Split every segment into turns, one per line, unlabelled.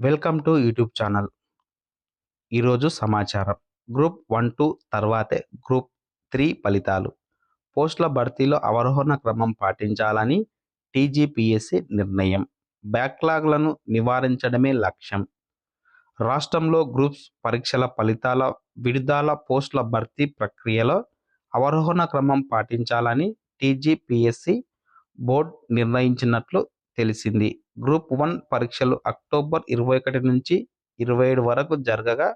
Welcome to YouTube channel. ఈరోజు సమాచారం. Group one two తర్వాతే గ్రూప్ త్రీ ఫలితాలు. పోస్టుల భర్తీలో అవరోహణ క్రమం పాటించాలని టీజీపీఎస్సీ నిర్ణయం. బ్యాక్లాగ్లను నివారించడమే లక్ష్యం. రాష్ట్రంలో గ్రూప్స్ పరీక్షల ఫలితాల విడుదల పోస్టుల భర్తీ ప్రక్రియలో అవరోహణ క్రమం పాటించాలని టీజీపీఎస్సీ బోర్డు నిర్ణయించినట్లు తెలిసింది. గ్రూప్ వన్ పరీక్షలు అక్టోబర్ ఇరవై ఒకటి నుంచి ఇరవై ఏడు వరకు జరగగా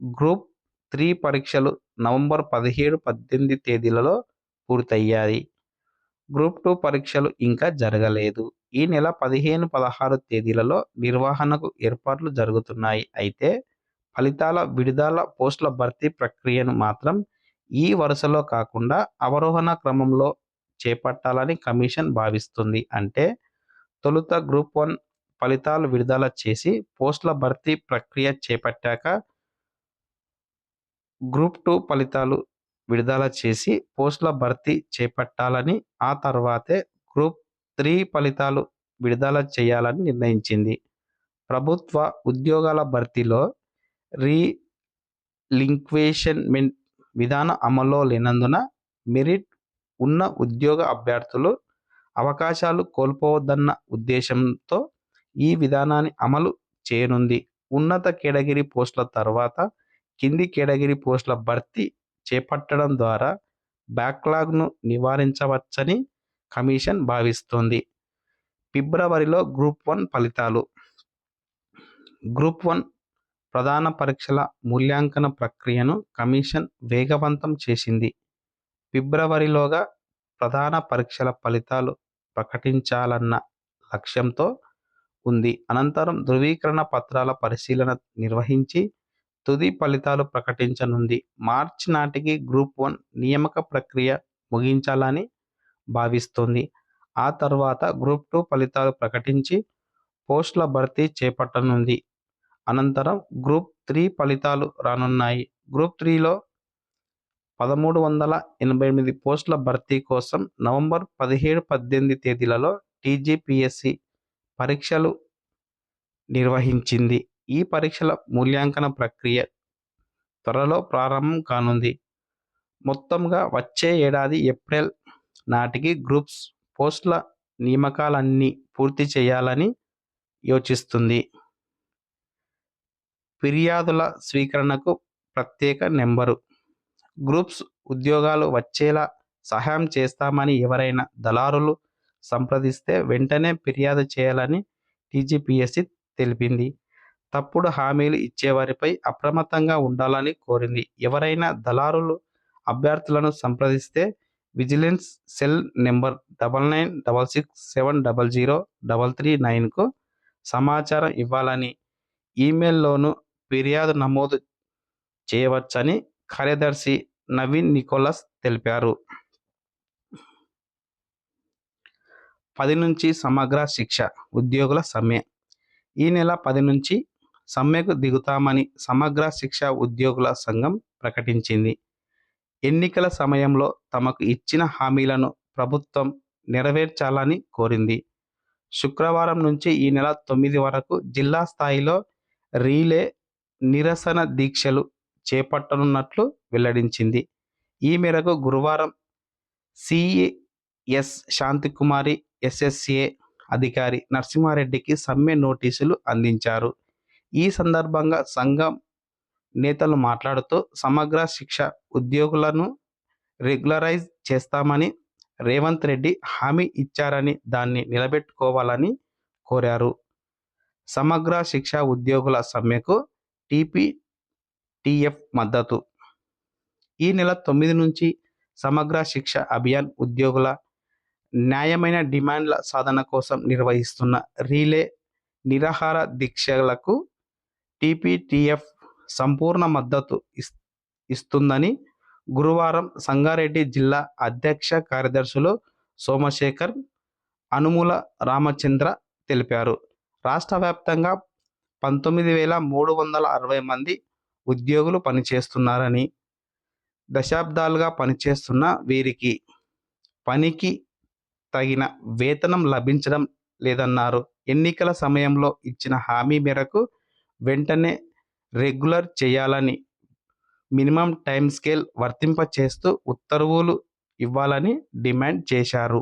గ్రూప్ త్రీ పరీక్షలు నవంబర్ పదిహేడు పద్దెనిమిది తేదీలలో పూర్తయ్యాయి. గ్రూప్ టూ పరీక్షలు ఇంకా జరగలేదు. ఈ నెల పదిహేను పదహారు తేదీలలో నిర్వహణకు ఏర్పాట్లు జరుగుతున్నాయి. అయితే ఫలితాల విడుదల పోస్టుల భర్తీ ప్రక్రియను మాత్రం ఈ వరుసలో కాకుండా అవరోహణ క్రమంలో చేపట్టాలని కమిషన్ భావిస్తుంది. అంటే తొలుత గ్రూప్ వన్ ఫలితాలు విడుదల చేసి పోస్టుల భర్తీ ప్రక్రియ చేపట్టాక గ్రూప్ టూ ఫలితాలు విడుదల చేసి పోస్టుల భర్తీ చేపట్టాలని ఆ తర్వాతే గ్రూప్ త్రీ ఫలితాలు విడుదల చేయాలని నిర్ణయించింది. ప్రభుత్వ ఉద్యోగాల భర్తీలో రీ లింక్వేషన్మెంట్ విధానం అమల్లో లేనందున మెరిట్ ఉన్న ఉద్యోగ అభ్యర్థులు అవకాశాలు కోల్పోవద్దన్న ఉద్దేశంతో ఈ విధానాన్ని అమలు చేయనుంది. ఉన్నత కేటగిరీ పోస్టుల తర్వాత కింది కేటగిరీ పోస్టుల భర్తీ చేపట్టడం ద్వారా బ్యాక్లాగ్ను నివారించవచ్చని కమిషన్ భావిస్తోంది. ఫిబ్రవరిలో గ్రూప్ వన్ ఫలితాలు. గ్రూప్ వన్ ప్రధాన పరీక్షల మూల్యాంకన ప్రక్రియను కమిషన్ వేగవంతం చేసింది. ఫిబ్రవరిలోగా ప్రధాన పరీక్షల ఫలితాలు ప్రకటించాలన్న లక్ష్యంతో ఉంది. అనంతరం ధృవీకరణ పత్రాల పరిశీలన నిర్వహించి తుది ఫలితాలు ప్రకటించనుంది. మార్చి నాటికి గ్రూప్ వన్ నియామక ప్రక్రియ ముగించాలని భావిస్తోంది. ఆ తర్వాత గ్రూప్ టూ ఫలితాలు ప్రకటించి పోస్టుల భర్తీ చేపట్టనుంది. అనంతరం గ్రూప్ త్రీ ఫలితాలు రానున్నాయి. గ్రూప్ త్రీలో పదమూడు వందల ఎనభై ఎనిమిది పోస్టుల భర్తీ కోసం నవంబర్ పదిహేడు పద్దెనిమిది తేదీలలో టీజీపీఎస్సీ పరీక్షలు నిర్వహించింది. ఈ పరీక్షల మూల్యాంకన ప్రక్రియ త్వరలో ప్రారంభం కానుంది. మొత్తంగా వచ్చే ఏడాది ఏప్రిల్ నాటికి గ్రూప్స్ పోస్టుల నియామకాలన్నీ పూర్తి చేయాలని యోచిస్తుంది. ఫిర్యాదుల స్వీకరణకు ప్రత్యేక నెంబరు గ్రూప్స్ ఉద్యోగాలు వచ్చేలా సహాయం చేస్తామని ఎవరైనా దళారులు సంప్రదిస్తే వెంటనే ఫిర్యాదు చేయాలని టీజీపీఎస్సీ తెలిపింది. తప్పుడు హామీలు ఇచ్చేవారిపై అప్రమత్తంగా ఉండాలని కోరింది. ఎవరైనా దళారులు అభ్యర్థులను సంప్రదిస్తే vigilance cell number double nine double six seven double zero double three నైన్కు సమాచారం ఇవ్వాలని ఈమెయిల్లోనూ ఫిర్యాదు నమోదు చేయవచ్చని కార్యదర్శి నవీన్ నికోలస్ తెలిపారు. పది నుంచి సమగ్ర శిక్ష ఉద్యోగుల సమ్మె. ఈ నెల పది నుంచి సమ్మెకు దిగుతామని సమగ్ర శిక్ష ఉద్యోగుల సంఘం ప్రకటించింది. ఎన్నికల సమయంలో తమకు ఇచ్చిన హామీలను ప్రభుత్వం నెరవేర్చాలని కోరింది. శుక్రవారం నుంచి ఈ నెల తొమ్మిది వరకు జిల్లా స్థాయిలో రీలే నిరసన దీక్షలు చేపట్టనున్నట్లు వెల్లడించింది. ఈ మేరకు గురువారం సిఎస్ శాంతికుమారి ఎస్ఎస్ఏ అధికారి నరసింహారెడ్డికి సమ్మె నోటీసులు అందించారు. ఈ సందర్భంగా సంఘం నేతలు మాట్లాడుతూ సమగ్ర శిక్ష ఉద్యోగులను రెగ్యులరైజ్ చేస్తామని రేవంత్ రెడ్డి హామీ ఇచ్చారని దాన్ని నిలబెట్టుకోవాలని కోరారు. సమగ్ర శిక్ష ఉద్యోగుల సమ్మెకు టీపీ టీఎఫ్ మద్దతు. ఈ నెల తొమ్మిది నుంచి సమగ్ర శిక్ష అభియాన్ ఉద్యోగుల న్యాయమైన డిమాండ్ల సాధన కోసం నిర్వహిస్తున్న రీలే నిరాహార దీక్షలకు టీపీటీఎఫ్ సంపూర్ణ మద్దతు ఇస్తుందని గురువారం సంగారెడ్డి జిల్లా అధ్యక్ష కార్యదర్శులు సోమశేఖర్ అనుముల రామచంద్ర తెలిపారు. రాష్ట్ర వ్యాప్తంగా పంతొమ్మిది వేల మూడు వందల అరవై మంది ఉద్యోగులు పనిచేస్తున్నారని దశాబ్దాలుగా పనిచేస్తున్న వీరికి పనికి తగిన వేతనం లభించడం లేదన్నారు. ఎన్నికల సమయంలో ఇచ్చిన హామీ మేరకు వెంటనే రెగ్యులర్ చేయాలని మినిమం టైం స్కేల్ వర్తింపచేస్తూ ఉత్తర్వులు ఇవ్వాలని డిమాండ్ చేశారు.